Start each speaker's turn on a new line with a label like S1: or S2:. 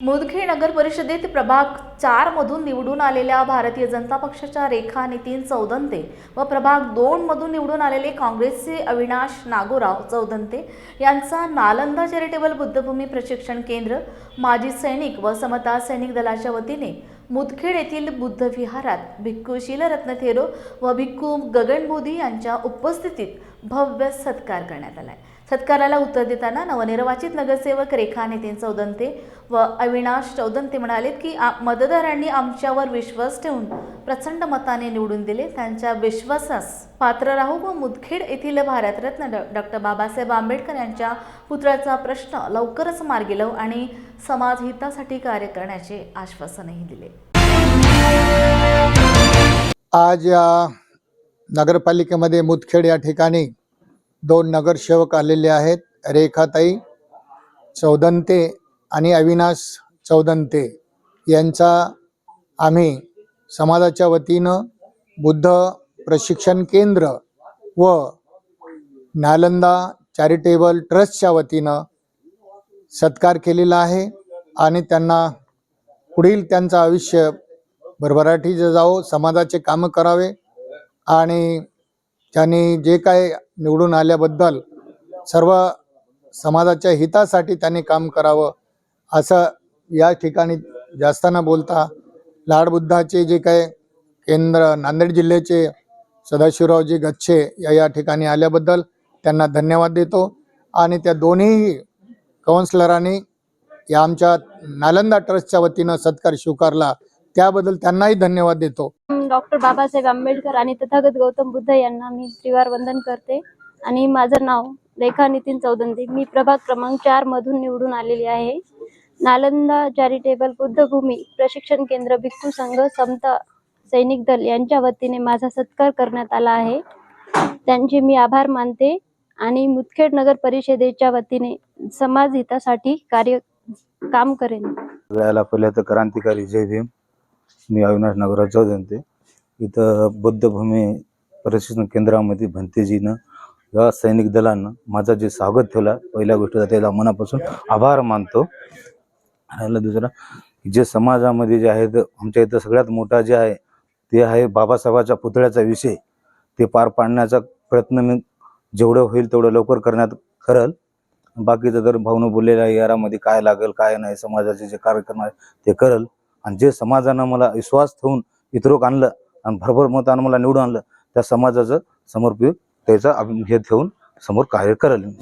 S1: मुदखेड नगर परिषदेत प्रभाग चार मधून निवडून आलेल्या भारतीय जनता पक्षाच्या रेखा नितीन चौदंते व प्रभाग दोन मधून निवडून आलेले काँग्रेसचे अविनाश नागोराव चौदंते यांचा नालंदा चॅरिटेबल बुद्धभूमी प्रशिक्षण केंद्र माजी सैनिक व समता सैनिक दलाच्या वतीने मुदखेड येथील बुद्धविहारात भिक्खू शीलरत्न थेरो व भिक्खू गगनबोधी यांच्या उपस्थितीत भव्य सत्कार करण्यात आला आहे सत्काराला उत्तर देताना नवनिर्वाचित नगरसेवक रेखा नितीन चौदंते व अविनाश चौदंते म्हणालेत की मतदारांनी आमच्यावर विश्वास ठेवून प्रचंड मताने निवडून दिले. त्यांच्या विश्वासास पात्र राहू व मुदखेड येथील भारतरत्न डॉक्टर बाबासाहेब आंबेडकर यांच्या पुतळ्याचा प्रश्न लवकरच मार्गी लावू आणि समाज हितासाठी कार्य करण्याचे आश्वासनही दिले.
S2: आज या नगरपालिकेमध्ये मुदखेड या ठिकाणी दोन नगरसेवक आलेले आहेत रेखाताई चौदंते आणि अविनाश चौदंते. यांचा आम्ही समाजाच्या वतीनं बुद्ध प्रशिक्षण केंद्र व नालंदा चॅरिटेबल ट्रस्टच्या वतीनं सत्कार केलेला आहे आणि त्यांना पुढील त्यांचं आयुष्य भरभराटीचं जावो समाजाचे कामं करावे आणि त्यांनी जे काय निवडून आल्याबद्दल सर्व समाजाच्या हितासाठी त्यांनी काम करावं असं या ठिकाणी जास्त न बोलता लाडबुद्धाचे जे काय केंद्र नांदेड जिल्ह्याचे सदाशिवरावजी गच्छे या या ठिकाणी आल्याबद्दल त्यांना धन्यवाद देतो. आणि त्या दोन्ही काउन्सिलरांनी या आमच्या नालंदा ट्रस्टच्या वतीनं सत्कार स्वीकारला. त्याबद्दल त्यांनाही धन्यवाद देतो.
S3: डॉक्टर बाबासाहेब आंबेडकर आणि तथागत गौतम बुद्ध यांना मी त्रिवार वंदन करते. आणि माझं नाव रेखा नितीन चौदंते मी प्रभाग क्रमांक चार मधून निवडून आलेली आहे. नालंदा चॅरिटेबल बुद्धभूमी प्रशिक्षण केंद्र भिक्खू संघ समता सैनिक दल यांच्या वतीने माझा सत्कार करण्यात आला आहे. त्यांचे मी आभार मानते आणि मुदखेड नगर परिषदेच्या वतीने समाज हितासाठी कार्य काम करेन.
S4: सगळ्याला पहिलं तर क्रांतिकारी जय भीम. मी अविनाश नागराव चौदंते इथं बुद्धभूमी प्रशिक्षण केंद्रामध्ये भंतेजीनं या सैनिक दलानं माझा जे स्वागत ठेवला पहिल्या गोष्टीचा त्याला मनापासून आभार मानतो. राहिला दुसरा जे समाजामध्ये जे आहेत आमच्या इथं सगळ्यात मोठा जे आहे ते आहे बाबासाहेबाच्या पुतळ्याचा विषय. ते पार पाडण्याचा प्रयत्न मी जेवढं होईल तेवढं लवकर करण्यात करल. बाकीचं तर भाऊनं बोललेलं आहे यारामध्ये काय लागेल काय नाही समाजाचे जे कार्यक्रम आहे ते करल. आणि जे समाजानं मला विश्वास ठेवून इतरोक आणलं आणि भरभर मतानं मला निवडून आणलं. त्या समाजाचं समर्पित त्याचा हे ठेवून समोर कार्य करेल.